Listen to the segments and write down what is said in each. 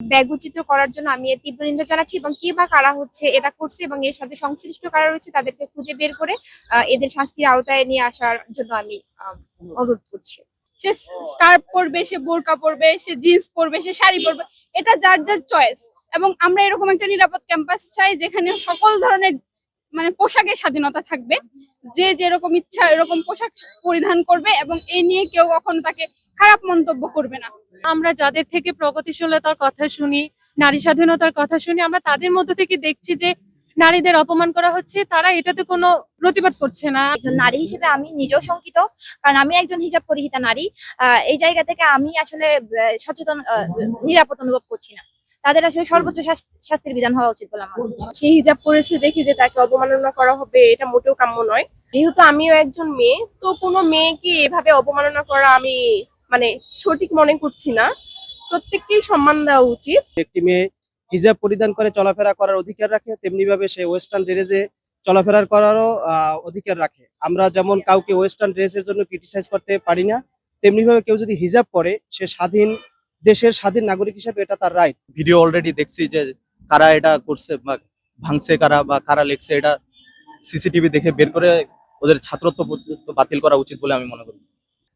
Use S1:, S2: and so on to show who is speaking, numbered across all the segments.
S1: ব্যঙ্গচিত্র করার জন্য আমি এর তীব্র নিন্দা জানাচ্ছি এবং কে বা কারা হচ্ছে, এটা করছে এবং এর সাথে সংশ্লিষ্ট কারা রয়েছে তাদেরকে খুঁজে বের করে এদের শাস্তির আওতায় নিয়ে আসার জন্য আমি অনুরোধ করছি।
S2: সে স্কার্ফ পরবে, সে বোরকা পরবে, সে জিন্স পরবে, সে শাড়ি পরবে, এটা যার যার চয়েস। এবং আমরা এরকম একটা নিরাপদ ক্যাম্পাস চাই যেখানে সকল ধরনের মানে পোশাকের স্বাধীনতা থাকবে। যে যেরকম ইচ্ছা এরকম পোশাক পরিধান করবে এবং এই নিয়ে কেউ কখনো তাকে খারাপ মন্তব্য করবে না।
S3: আমরা যাদের থেকে প্রগতিশীলতার কথা শুনি নারী স্বাধীনতার কথা শুনি আমরা তাদের মধ্য থেকে দেখছি যে নারীদের অপমান করা হচ্ছে তারা এটাতে কোনো প্রতিবাদ করছে না।
S4: একজন নারী হিসেবে আমি নিজেও শঙ্কিত কারণ আমি একজন হিজাব পরিহিতা নারী। আহ, এই জায়গা থেকে আমি আসলে সচেতন আহ, নিরাপদ অনুভব করছি না। তাদের আসলে সর্বোচ্চ শাস্তির বিধান হওয়া উচিত বলে আমার।
S5: সে হিজাব পরেছে দেখে যে তাকে অবমাননা করা হবে এটা মোটেও কাম্য নয়। যেহেতু আমিও একজন মেয়ে তো কোনো মেয়েকে এভাবে অবমাননা করা আমি মানে সঠিক মনে করছি না। প্রত্যেককেই সম্মান দেওয়া উচিত।
S6: একটি মেয়ে হিজাব পরিধান করে চলাফেরা করার অধিকার রাখে তেমনি ভাবে সে ওয়েস্টার্ন ড্রেসে চলাফেরার করারও আহ, অধিকার রাখে। আমরা যেমন কাউকে ওয়েস্টার্ন ড্রেসের জন্য ক্রিটিসাইজ করতে পারি না তেমনি ভাবে কেউ যদি হিজাব পরে সে স্বাধীন দেশের স্বাধীন নাগরিক হিসেবে এটা তার রাইট
S7: ভিডিও অলরেডি দেখছি যে কারা এটা করছে বা ভাঙছে কারা বা কারা লিখছে এটা সিসিটিভি দেখে বের করে ওদের ছাত্রত্ব বাতিল করা উচিত বলে আমি মনে করি।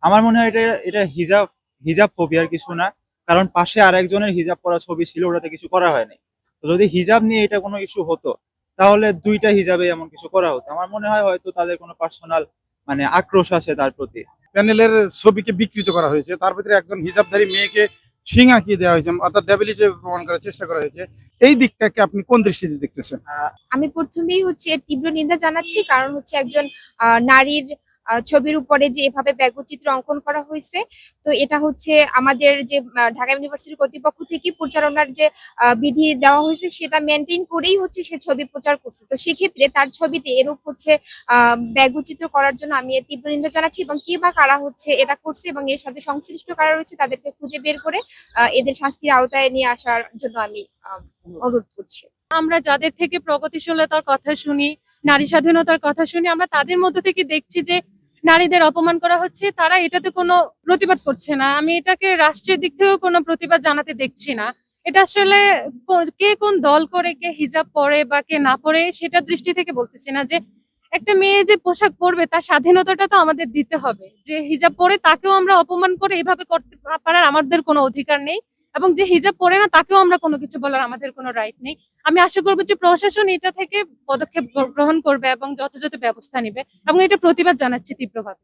S8: আমার মনে হয় এটা এটা হিজাব হিজাব ফোবিয়ার কিছু না। কারণ পাশে আর একজনের হিজাব পরা ছবি ছিল ওটাতে কিছু করা হয়নি। যদি হিজাব নিয়ে এটা কোনো ইস্যু হতো তাহলে দুইটা হিজাবে এমন কিছু করা হতো। আমার মনে হয় হয়তো তাদের কোনো পার্সোনাল মানে আক্রোশ আছে তার প্রতি।
S9: প্যানেলের ছবিকে বিকৃত করা হয়েছে। তার ভিতরে একজন হিজাবধারী মেয়েকে শিং আঁকিয়ে দেওয়া হয়েছে অর্থাৎ ডেবিল হিসেবে প্রমাণ করার চেষ্টা করা হয়েছে। এই দিকটাকে আপনি কোন দৃষ্টিতে দেখতেছেন?
S1: আমি প্রথমেই হচ্ছে তীব্র নিন্দা জানাচ্ছি কারণ হচ্ছে একজন আহ, নারীর ছবির উপরে যে এভাবে ব্যঙ্গচিত্র অঙ্কন করা হয়েছে, তো এটা হচ্ছে আমাদের যে ঢাকা ইউনিভার্সিটির কর্তৃপক্ষ থেকে প্রচারণার যে বিধি দেওয়া হয়েছে সেটা মেনটেন করেই হচ্ছে সে ছবি প্রচার করছে। তো সেক্ষেত্রে তার ছবিতে এরূপ হচ্ছে, আহ ব্যঙ্গচিত্র করার জন্য আমি এর তীব্র নিন্দা জানাচ্ছি এবং কে বা কারা হচ্ছে এটা করছে এবং এর সাথে সংশ্লিষ্ট কারা রয়েছে তাদেরকে খুঁজে বের করে এদের শাস্তির আওতায় নিয়ে আসার জন্য আমি অনুরোধ করছি।
S3: আমরা যাদের থেকে প্রগতিশীলতার কথা শুনি, নারী স্বাধীনতার কথা শুনি, আমরা তাদের মধ্য থেকে দেখছি যে নারীদের অপমান করা হচ্ছে, তারা এটাতে কোনো প্রতিবাদ করছে না। আমি এটাকে রাষ্ট্রের দিক থেকেও কোনো প্রতিবাদ জানাতে দেখছি না। এটা আসলে কে কোন দল করে, কে হিজাব পরে বা কে না পরে, সেটা দৃষ্টি থেকে বলতেছি না যে একটা মেয়ে যে পোশাক পরবে, তার স্বাধীনতাটা তো আমাদের দিতে হবে। যে হিজাব পরে তাকেও আমরা অপমান করে এভাবে করতে পারার আমাদের কোনো অধিকার নেই। এবং যে হিজাব পরে না, তাকেও আমরা কোনো কিছু বলার আমাদের কোনো রাইট নেই। আমি আশা করব যে প্রশাসন এটা থেকে পদক্ষেপ গ্রহণ করবে এবং যথাযথ ব্যবস্থা নেবে এবং এটা প্রতিবাদ জানাচ্ছি তীব্রভাবে।